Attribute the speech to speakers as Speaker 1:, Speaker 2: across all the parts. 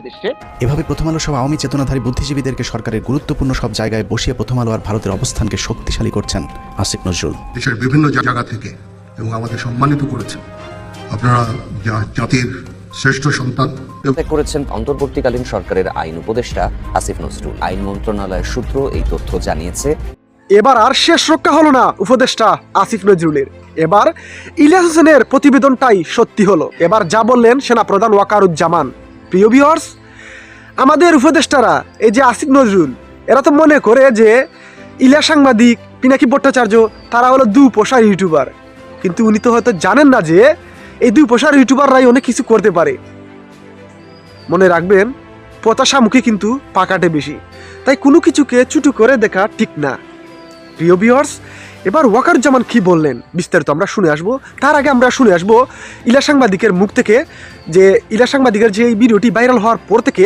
Speaker 1: এদেশে
Speaker 2: এভাবে প্রথম আলো সব আওয়ামী চেতনাধারী বুদ্ধিজীবীদেরকে সরকারের গুরুত্বপূর্ণ সব জায়গায় বসিয়ে প্রথম আলো আর ভারতের অবস্থানকে শক্তিশালী করছেন আসিফ নজরুল।
Speaker 3: দেশের বিভিন্ন জায়গা থেকে এবং আমাদের সম্মানিত করেছেন। আপনারা জাতির শ্রেষ্ঠ সন্তান।
Speaker 4: করেছেন অন্তর্বর্তীকালীন সরকারের আইন উপদেষ্টা আসিফ নজরুল। আইন মন্ত্রণালয়ের সূত্র এই তথ্য জানিয়েছে।
Speaker 5: এবার আর শেষ রক্ষা হলো না উপদেষ্টা আসিফ নজরুলের। এবার ইলিয়াস হোসেনের প্রতিবেদনটাই সত্যি হলো। এবার যা বললেন সেনাপ্রধান ওয়াকারুজ্জামান। প্রিয় ভিউয়ার্স আমাদের উপদেষ্টারা, এই যে আসিফ নজরুল, এরা তো মনে করে যে ইলিয়াস সাংবাদিক, পিনাকি ভট্টাচার্য, তারা হলো দু পোষার ইউটিউবার। কিন্তু উনি তো হয়তো জানেন না যে এই দুই পোষার ইউটিউবাররাই অনেক কিছু করতে পারে। মনে রাখবেন প্রত্যাশামুখী কিন্তু পাকাটে বেশি। তাই কোনো কিছুকে চুটু করে দেখা ঠিক না। প্রিয় ভিউয়ার্স এবার ওয়াকারুজ্জামান কি বললেন? বিস্তারিত আমরা শুনে আসব। তার আগে আমরা শুনে আসব ইলা সাংবাদিকের মুখ থেকে যে ইলা সাংবাদিকের যে এই ভিডিওটি ভাইরাল হওয়ার পর থেকে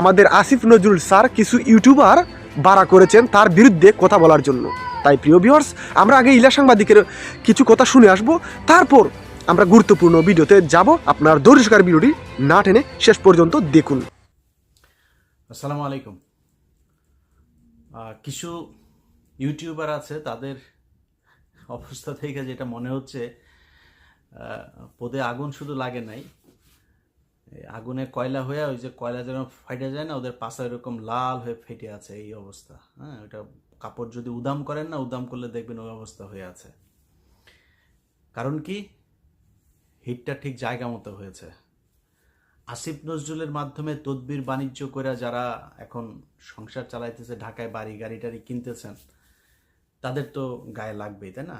Speaker 5: আমাদের আসিফ নজরুল স্যার কিছু ইউটিউবার বাড়া করেছেন তার বিরুদ্ধে কথা বলার জন্য। তাই প্রিয় ভিউয়ার্স, আমরা আগে ইলা সাংবাদিকের কিছু কথা শুনে আসব। তারপর আমরা গুরুত্বপূর্ণ ভিডিওতে যাব। আপনার দরিষ্কার ভিডিওটি না টেনে শেষ পর্যন্ত দেখুন।
Speaker 6: আসসালামু আলাইকুম। কিছু ইউটিউবার আছে, তাদের অবস্থা থেকে যেটা মনে হচ্ছে পদে আগুন শুধু লাগে নাই। আগুনে কয়লা হয়ে, ওই যে কয়লা যেন ফাইটে যায় না, ওদের পাশা এরকম লাল হয়ে ফেটে আছে এই অবস্থা। হ্যাঁ ওটা কাপড় যদি উদাম করেন না, উদাম করলে দেখবেন ওই অবস্থা হয়ে আছে। কারণ কি? হিটটা ঠিক জায়গা মতো হয়েছে। আসিফ নজরুলের মাধ্যমে তদবির বাণিজ্য করে যারা এখন সংসার চালাইতেছে, ঢাকায় বাড়ি গাড়ি টাড়ি কিনতেছেন তাদের তো গায়ে লাগবেই, তাই না?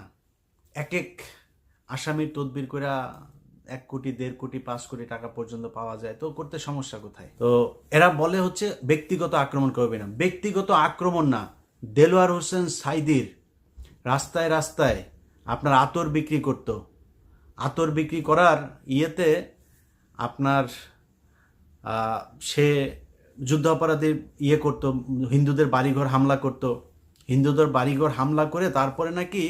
Speaker 6: এক এক আসামির তদবির করে এক কোটি, দেড় কোটি, পাঁচ কোটি টাকা পর্যন্ত পাওয়া যায়, তো করতে সমস্যা কোথায়? তো এরা বলে হচ্ছে ব্যক্তিগত আক্রমণ করবে না। ব্যক্তিগত আক্রমণ না। দেলোয়ার হোসেন সাইদির রাস্তায় রাস্তায় আপনার আতর বিক্রি করতো। আতর বিক্রি করার ইয়েতে আপনার সে যুদ্ধ অপরাধীর ইয়ে করত, হিন্দুদের বাড়িঘর হামলা করত। হিন্দুদের বাড়িঘর হামলা করে তারপরে নাকি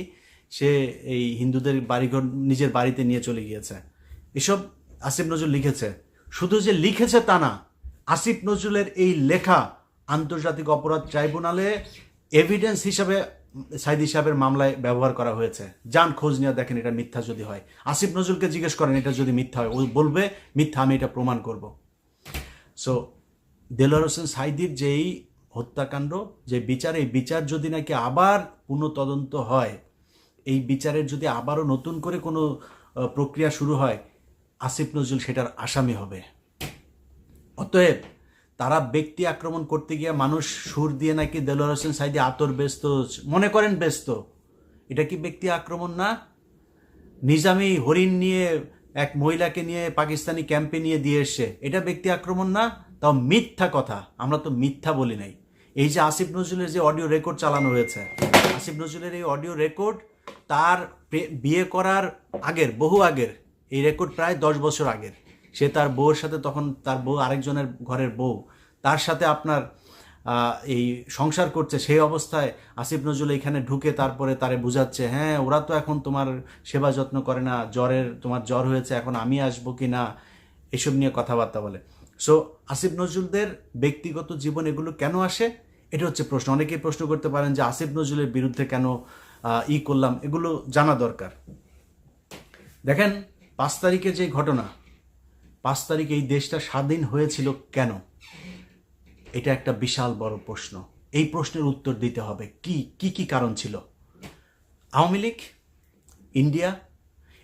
Speaker 6: সে এই হিন্দুদের বাড়িঘর নিজের বাড়িতে নিয়ে চলে গিয়েছে। এসব আসিফ নজরুল লিখেছে। শুধু যে লিখেছে তা না, আসিফ নজরুলের এই লেখা আন্তর্জাতিক অপরাধ ট্রাইব্যুনালে এভিডেন্স হিসাবে সাইদি সাহেবের মামলায় ব্যবহার করা হয়েছে। যান, খোঁজ নিয়ে দেখেন এটা মিথ্যা যদি হয়। আসিফ নজরুলকে জিজ্ঞেস করেন, এটা যদি মিথ্যা হয়? ও বলবে, মিথ্যা, আমি এটা প্রমাণ করব। সো দেলোয়ার হোসেন সাইদির যেই হত্যাকাণ্ড, যে বিচার, এই বিচার যদি নাকি আবার পুনঃ তদন্ত হয়, এই বিচারের যদি আবারও নতুন করে কোনো প্রক্রিয়া শুরু হয়, আসিফ নজরুল সেটার আসামি হবে। অতএব তারা ব্যক্তি আক্রমণ করতে গিয়ে মানুষ সুর দিয়ে নাকি দেলোয়ার হোসেন সাইদি আতর ব্যস্ত, মনে করেন ব্যস্ত। এটা কি ব্যক্তি আক্রমণ না? নিজামি হরিণ নিয়ে এক মহিলাকে নিয়ে পাকিস্তানি ক্যাম্পে নিয়ে দিয়ে এসছে। এটা ব্যক্তি আক্রমণ না? তাও মিথ্যা কথা। আমরা তো মিথ্যা বলি নাই। এই যে আসিফ নজরুলের যে অডিও রেকর্ড চালানো হয়েছে, আসিফ নজরুলের এই অডিও রেকর্ড তার বিয়ে করার আগের, বহু আগের, এই রেকর্ড প্রায় দশ বছর আগের। সে তার বউয়ের সাথে তখন তার বউ আরেকজনের ঘরের বউ। তার সাথে আপনার এই সংসার করছে, সেই অবস্থায় আসিফ নজরুল এখানে ঢুকে তারপরে তারে বুঝাচ্ছে হ্যাঁ ওরা তো এখন তোমার সেবা যত্ন করে না, জ্বরের, তোমার জ্বর হয়েছে, এখন আমি আসব কি না? এসব নিয়ে কথাবার্তা বলে। সো আসিফ নজরুলদের ব্যক্তিগত জীবন এগুলো কেন আসে? এটা হচ্ছে প্রশ্ন। অনেকেই প্রশ্ন করতে পারেন যে আসিফ নজরুলের বিরুদ্ধে কেন ই করলাম, এগুলো জানা দরকার। দেখেন, পাঁচ তারিখে যে ঘটনা, পাঁচ তারিখে এই দেশটা স্বাধীন হয়েছিল কেন? এটা একটা বিশাল বড় প্রশ্ন। এই প্রশ্নের উত্তর দিতে হবে। কি কি কি কারণ ছিল? আওয়ামী লীগ, ইন্ডিয়া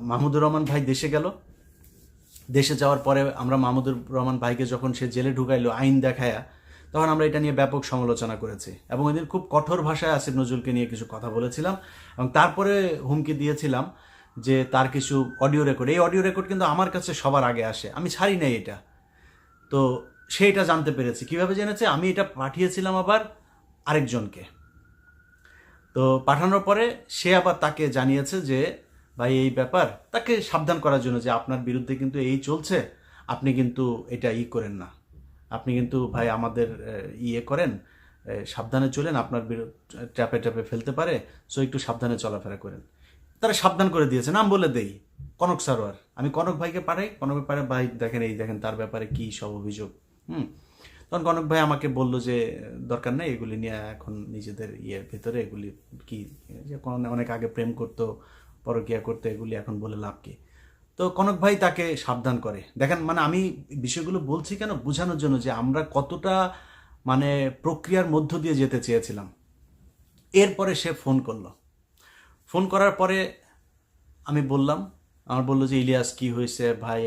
Speaker 6: মাহমুদুর রহমান ভাই দেশে গেল। দেশে যাওয়ার পরে আমরা মাহমুদুর রহমান ভাইকে যখন সে জেলে ঢুকাইলো আইন দেখায়া, তখন আমরা এটা নিয়ে ব্যাপক সমালোচনা করেছি। এবং এদিন খুব কঠোর ভাষায় আসিফ নজরুলকে নিয়ে কিছু কথা বলেছিলাম। এবং তারপরে হুমকি দিয়েছিলাম যে তার কিছু অডিও রেকর্ড। এই অডিও রেকর্ড কিন্তু আমার কাছে সবার আগে আসে। আমি ছাড়ি নাই এটা। তো সে এটা জানতে পেরেছে। কীভাবে জেনেছে? আমি এটা পাঠিয়েছিলাম আবার আরেকজনকে। তো পাঠানোর পরে সে আবার তাকে জানিয়েছে যে ভাই, এই ব্যাপার তাকে সাবধান করার জন্য যে আপনার বিরুদ্ধে কিন্তু এই চলছে, আপনি কিন্তু এটা ই করেন না। আপনি কিন্তু ভাই আমাদের ইয়ে করেন সাবধানে চলেন, আপনার বিরুদ্ধে, ট্যাপে ট্যাপে ফেলতে পারে, সো একটু সাবধানে চলাফেরা করেন। তারা সাবধান করে দিয়েছে, নাম বলে দেই, কনক সারোয়ার। আমি কনক ভাইকে পাঠাই, কনক পারে ভাই দেখেন, এই দেখেন তার ব্যাপারে কি সব অভিযোগ, হুম? তখন কনক ভাই আমাকে বলল যে, দরকার নেই, এগুলি নিয়ে এখন নিজেদের ইয়ের ভেতরে, এগুলি কি অনেক আগে প্রেম করতো পরকিয়া করতে এগুলি এখন বলে লাভ কি? তো কনক ভাই তাকে সাবধান করে। দেখেন মানে আমি বিষয়গুলো বলছি কেন? বোঝানোর জন্য যে আমরা কতটা মানে প্রক্রিয়ার মধ্য দিয়ে যেতে চেয়েছিলাম। এরপরে সে ফোন করল। ফোন করার পরে আমি বললাম, আমার বলল যে, ইলিয়াস, কি হয়েছে ভাই?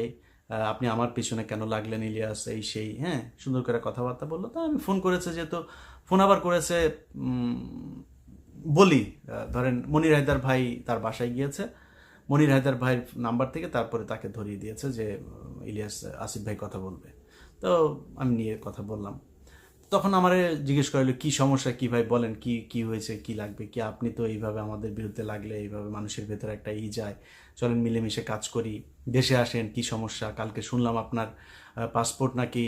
Speaker 6: আপনি আমার পিছনে কেন লাগলেন ইলিয়াস? এই সেই হ্যাঁ? সুন্দর করে কথাবার্তা বলল। তো আমি ফোন করেছে যেহেতু, ফোন আবার করেছে বলি ধরেন মনির হায়দার ভাই তার বাসায় গিয়েছে, মনির হায়দার ভাইয়ের নাম্বার থেকে তারপরে তাকে ধরিয়ে দিয়েছে যে ইলিয়াস, আসিফ ভাই কথা বলবে। তো আমি নিয়ে কথা বললাম। তখন আমারে জিজ্ঞেস করল কি সমস্যা? কি ভাই বলেন? কি কি হয়েছে? কি লাগবে? কি আপনি তো এইভাবে আমাদের বিরুদ্ধে লাগলে এইভাবে মানুষের ভেতরে একটা ই যায়। চলেন মিলেমিশে কাজ করি। দেশে আসেন, কি সমস্যা? কালকে শুনলাম আপনার পাসপোর্ট নাকি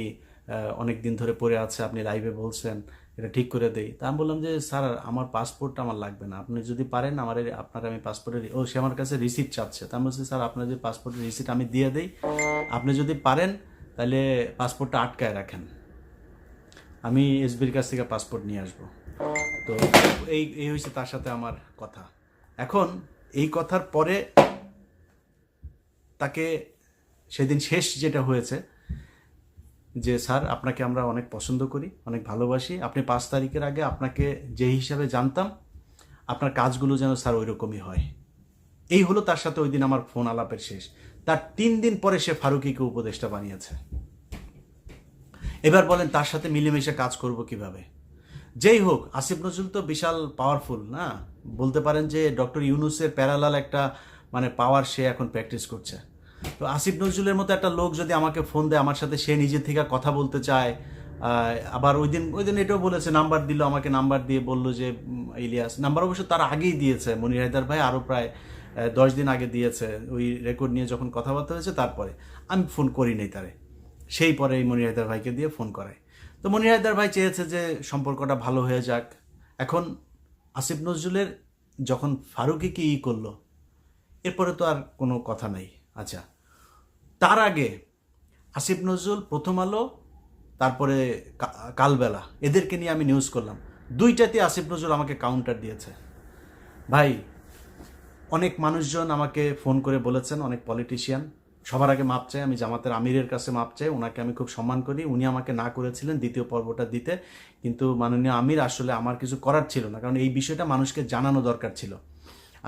Speaker 6: অনেক দিন ধরে পড়ে আছে, আপনি লাইভে বলছেন। এটা ঠিক করে দেই। তা আমি বললাম যে, স্যার আমার পাসপোর্টটা আমার লাগবে না। আপনি যদি পারেন, আমার আপনার আমি পাসপোর্টের ও, সে আমার কাছে রিসিপ্ট চাচ্ছে। তা আমি বলছি, স্যার, আপনার যদি পাসপোর্টের রিসিপ্ট আমি দিয়ে দেই। আপনি যদি পারেন, তাহলে পাসপোর্টটা আটকায় রাখেন। আমি এসবির কাছ থেকে পাসপোর্ট নিয়ে আসব। তো এই এই হয়েছে তার সাথে আমার কথা। এখন এই কথার পরে তাকে সেদিন শেষ যেটা হয়েছে যে, স্যার, আপনাকে আমরা অনেক পছন্দ করি, অনেক ভালোবাসি। আপনি পাঁচ তারিখের আগে আপনাকে যে হিসাবে জানতাম, আপনার কাজগুলো যেন স্যার ওই রকমই হয়। এই হলো তার সাথে ওই দিন আমার ফোন আলাপের শেষ। তার তিন দিন পরে সে ফারুকিকে উপদেষ্টা বানিয়েছে। এবার বলেন, তার সাথে মিলেমিশে কাজ করব কীভাবে? যেই হোক, আসিফ নজরুল তো বিশাল পাওয়ারফুল না? বলতে পারেন যে, ডক্টর ইউনুসের প্যারালাল একটা মানে পাওয়ার সে এখন প্র্যাকটিস করছে। তো আসিফ নজরুলের মতো একটা লোক যদি আমাকে ফোন দেয়, আমার সাথে সে নিজে থেকে কথা বলতে চায় আবার ওই দিন ওই দিন এটাও বলেছে নাম্বার দিল, আমাকে নাম্বার দিয়ে বলল যে ইলিয়াস নাম্বার অবশ্য তার আগেই দিয়েছে, মনির হায়দার ভাই আরও প্রায় দশ দিন আগে দিয়েছে, ওই রেকর্ড নিয়ে যখন কথাবার্তা হয়েছে তারপরে। আমি ফোন করি নাই তারে। সেই পরে এই মনির হায়দার ভাইকে দিয়ে ফোন করায়। তো মনির হায়দার ভাই চেয়েছে যে সম্পর্কটা ভালো হয়ে যাক। এখন আসিফ নজরুলের যখন ফারুকিকে ই করল, এরপরে তো আর কোনো কথা নাই। আচ্ছা তার আগে আসিফ নজরুল, প্রথম আলো, তারপরে কালবেলা, এদেরকে নিয়ে আমি নিউজ করলাম। দুইটাতে আসিফ নজরুল আমাকে কাউন্টার দিয়েছে। ভাই, অনেক মানুষজন আমাকে ফোন করে বলেছেন, অনেক পলিটিশিয়ান সবার আগে মাপ চাই, আমি জামাতের আমিরের কাছে মাপ চাই, ওনাকে আমি খুব সম্মান করি, উনি আমাকে না করেছিলেন দ্বিতীয় পর্বটা দিতে, কিন্তু মাননীয় আমির আসলে আমার কিছু করার ছিল না, কারণ এই বিষয়টা মানুষকে জানানো দরকার ছিল।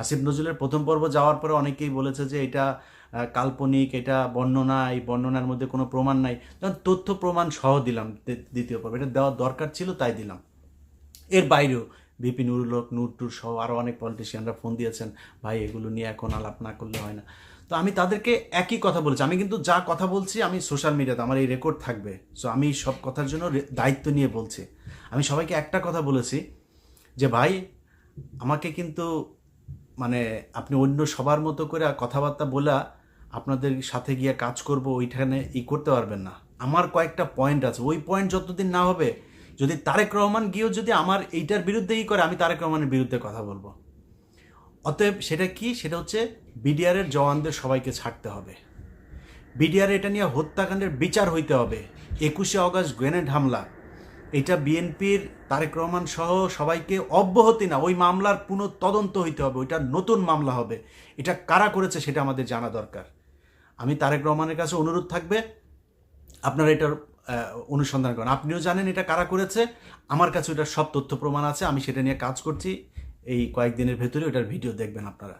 Speaker 6: আসিফ নজরুলের প্রথম পর্ব যাওয়ার পরে অনেকেই বলেছে যে এটা কাল্পনিক, এটা বর্ণনা, এই বর্ণনার মধ্যে কোনো প্রমাণ নাই। তখন তথ্য প্রমাণ সহ দিলাম দ্বিতীয় পর্ব। এটা দেওয়ার দরকার ছিল, তাই দিলাম। এর বাইরেও বিপি নুরুল হক নূর টুর সহ আরও অনেক পলিটিশিয়ানরা ফোন দিয়েছেন, ভাই, এগুলো নিয়ে এখন আলাপ না করলে হয় না। তো আমি তাদেরকে একই কথা বলছি। আমি কিন্তু যা কথা বলছি, আমি সোশ্যাল মিডিয়াতে আমার এই রেকর্ড থাকবে। সো আমি সব কথার জন্য দায়িত্ব নিয়ে বলছি। আমি সবাইকে একটা কথা বলেছি যে, ভাই, আমাকে কিন্তু মানে আপনি অন্য সবার মতো করে কথাবার্তা বলে আপনাদের সাথে গিয়ে কাজ করব, ওইখানে ই করতে পারবেন না। আমার কয়েকটা পয়েন্ট আছে। ওই পয়েন্ট যতদিন না হবে, যদি তারেক রহমান গিয়েও যদি আমার এইটার বিরুদ্ধে ই করে, আমি তারেক রহমানের বিরুদ্ধে কথা বলব। অতএব সেটা কি? সেটা হচ্ছে বিডিআরের জওয়ানদের সবাইকে ছাড়তে হবে। বিডিআর এটা নিয়ে হত্যাকাণ্ডের বিচার হইতে হবে। একুশে অগস্ট গ্রেনেড হামলা। এটা বিএনপির তারেক রহমান সহ সবাইকে অব্যাহতি না, ওই মামলার পুনঃ তদন্ত হইতে হবে, ওইটা নতুন মামলা হবে। এটা কারা করেছে সেটা আমাদের জানা দরকার। আমি তারেক রহমানের কাছে অনুরোধ থাকবে, আপনারা এটার অনুসন্ধান করেন। আপনিও জানেন এটা কারা করেছে, আমার কাছে ওটার সব তথ্য প্রমাণ আছে, আমি সেটা নিয়ে কাজ করছি, এই কয়েকদিনের ভেতরে ওটার ভিডিও দেখবেন আপনারা।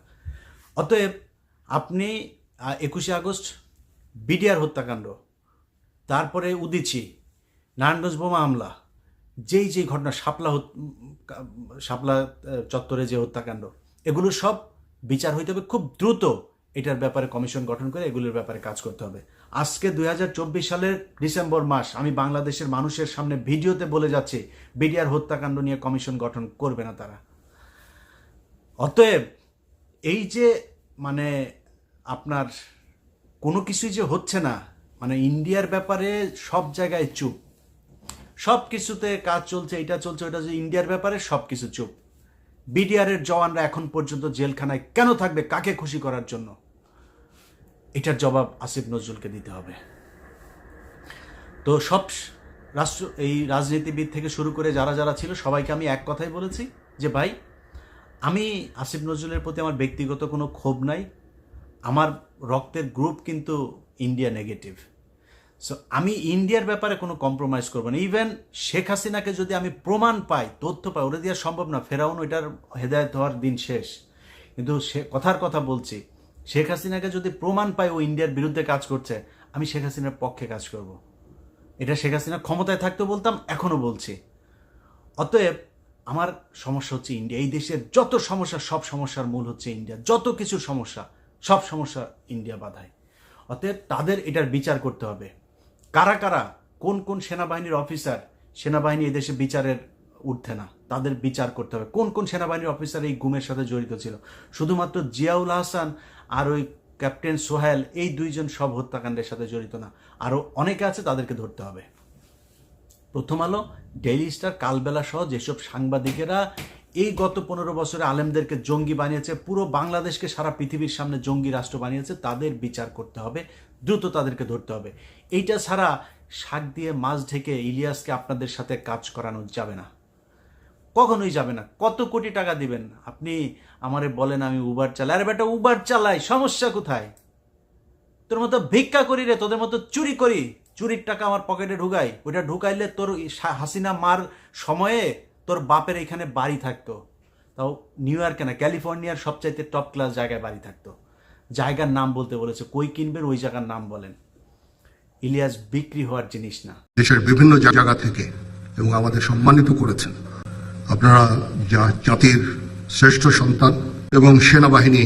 Speaker 6: অতএব আপনি একুশে আগস্ট বিডিআর হত্যাকাণ্ড, তারপরে উদিচি, নারায়ণগঞ্জ বোমা হামলা, যেই যেই ঘটনা, শাপলা শাপলা চত্বরে যে হত্যাকাণ্ড, এগুলো সব বিচার হইতে হবে খুব দ্রুত। এটার ব্যাপারে কমিশন গঠন করে এগুলোর ব্যাপারে কাজ করতে হবে। আজকে দু হাজার চব্বিশ সালের ডিসেম্বর মাস, আমি বাংলাদেশের মানুষের সামনে ভিডিওতে বলে যাচ্ছি, বিডিআর হত্যাকাণ্ড নিয়ে কমিশন গঠন করবে না তারা। অতএব এই যে মানে আপনার কোনো কিছুই যে হচ্ছে না মানে ইন্ডিয়ার ব্যাপারে সব জায়গায় চুপ। সব কিছুতে কাজ চলছে, এটা চলছে, ওটা চলছে ইন্ডিয়ার ব্যাপারে সব কিছু চুপ। বিডিআরের জওয়ানরা এখন পর্যন্ত জেলখানায় কেন থাকবে, কাকে খুশি করার জন্য? এটার জবাব আসিফ নজরুলকে দিতে হবে। তো সব রাষ্ট্র, এই রাজনীতিবিদ থেকে শুরু করে যারা যারা ছিল, সবাইকে আমি এক কথাই বলেছি যে, ভাই, আমি আসিফ নজরুলের প্রতি আমার ব্যক্তিগত কোনো ক্ষোভ নাই। আমার রক্তের গ্রুপ কিন্তু ইন্ডিয়া নেগেটিভ সো আমি ইন্ডিয়ার ব্যাপারে কোনো কম্প্রোমাইজ করব না। ইভেন শেখ হাসিনাকে যদি আমি প্রমাণ পাই, তথ্য পাই ওটা দেওয়া সম্ভব না, ফেরাউন ওইটার হেদায়ত হওয়ার দিন শেষ। কিন্তু সে কথার কথা বলছি শেখ হাসিনাকে যদি প্রমাণ পাই ও ইন্ডিয়ার বিরুদ্ধে কাজ করছে, আমি শেখ হাসিনার পক্ষে কাজ করব। এটা শেখ হাসিনা ক্ষমতায় থাকতে বলতাম, এখনও বলছি। অতএব আমার সমস্যা হচ্ছে ইন্ডিয়া। এই দেশের যত সমস্যা, সব সমস্যার মূল হচ্ছে ইন্ডিয়া। যত কিছু সমস্যা, সব সমস্যা ইন্ডিয়া বাধায়। অতএব তাদের এটার বিচার করতে হবে। কারা কারা, কোন কোন সেনাবাহিনীর অফিসার, সেনাবাহিনী এদেশে বিচারের উঠছে না। তাদের বিচার করতে হবে। কোন কোন সেনাবাহিনীর অফিসার এই গুমের সাথে জড়িত ছিল? শুধুমাত্র জিয়াউল হাসান আর ওই ক্যাপ্টেন সোহেল এই দুইজন সব হত্যাকাণ্ডের সাথে জড়িত না। আরও অনেকে আছে, তাদেরকে ধরতে হবে। প্রথম আলো, ডেইলি স্টার, কালবেলা সহ যেসব সাংবাদিকেরা এই গত পনেরো বছরে আলেমদেরকে জঙ্গি বানিয়েছে, পুরো বাংলাদেশকে সারা পৃথিবীর সামনে জঙ্গি রাষ্ট্র বানিয়েছে, তাদের বিচার করতে হবে। দ্রুত তাদেরকে ধরতে হবে। এইটা ছাড়া শাক দিয়ে মাছ ঢেকে ইলিয়াসকে আপনাদের সাথে কাজ করানো যাবে না। কখনোই যাবে না। কত কোটি টাকা দিবেন? আপনি আমারে বলেন আমি উবার চালাই। আরে বেটা উবার চালাই, সমস্যা কোথায়? তোর মতো ভিক্ষা করি রে, তোদের মতো চুরি করি, চুরির টাকা আমার পকেটে ঢুকাই। ওইটা ঢুকাইলে তোর হাসিনা মার সময়ে তোর বাপের এখানে বাড়ি থাকতো। তাও নিউ ইয়র্কে না ক্যালিফোর্নিয়ার সবচাইতে টপ ক্লাস জায়গায় বাড়ি থাকতো। জায়গার নাম বলতে বলেছে, কই কিনবেন? ওই জায়গার নাম বলেন। ইলিয়াস বিক্রি হওয়ার জিনিস না।
Speaker 3: দেশের বিভিন্ন জায়গা থেকে এবং আমাদের সম্মানিত করেছেন। আপনারা জাতির শ্রেষ্ঠ সন্তান এবং সেনাবাহিনী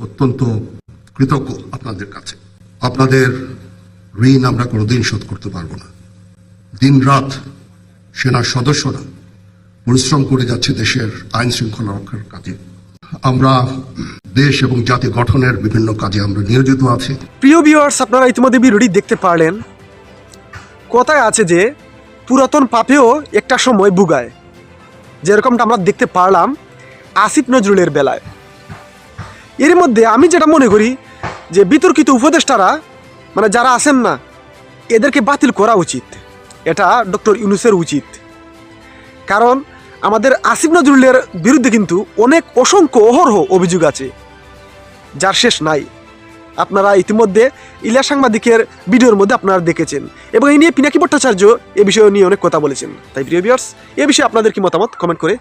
Speaker 3: অত্যন্ত কৃতজ্ঞ আপনাদের কাছে। আপনাদের ঋণ আমরা কোনোদিন শোধ করতে পারব না। দিন রাত সেনার সদস্যরা পরিশ্রম করে যাচ্ছে দেশের আইন শৃঙ্খলা রক্ষার কাজে। আমরা দেশ এবং জাতি গঠনের বিভিন্ন কাজে আমরা নিয়োজিত আছি।
Speaker 5: প্রিয় ভিউয়ার্স আপনারা ইতিমধ্যে ভিডিওটি দেখতে পারলেন। কথায় আছে যে, পুরাতন পাপেও একটা সময় বুগায় যেরকমটা আমরা দেখতে পারলাম আসিফ নজরুলের বেলায়। এর মধ্যে আমি যেটা মনে করি যে বিতর্কিত উপদেষ্টারা মানে যারা আছেন না, এদেরকে বাতিল করা উচিত। এটা ডক্টর ইউনুসের উচিত। কারণ আমাদের আসিফ নজরুলের বিরুদ্ধে কিন্তু অনেক অসংখ্য অহরহ অভিযোগ আছে, যার শেষ নাই। আপনারা ইতিমধ্যে ইলিয়া সাংবাদিকের ভিডিওর মধ্যে আপনারা দেখেছেন এবং এই নিয়ে পিনাকি ভট্টাচার্য এ বিষয়ে নিয়ে অনেক কথা বলেছেন তাই প্রিয় ভিউয়ার্স এ বিষয়ে আপনাদের কি মতামত কমেন্ট করে।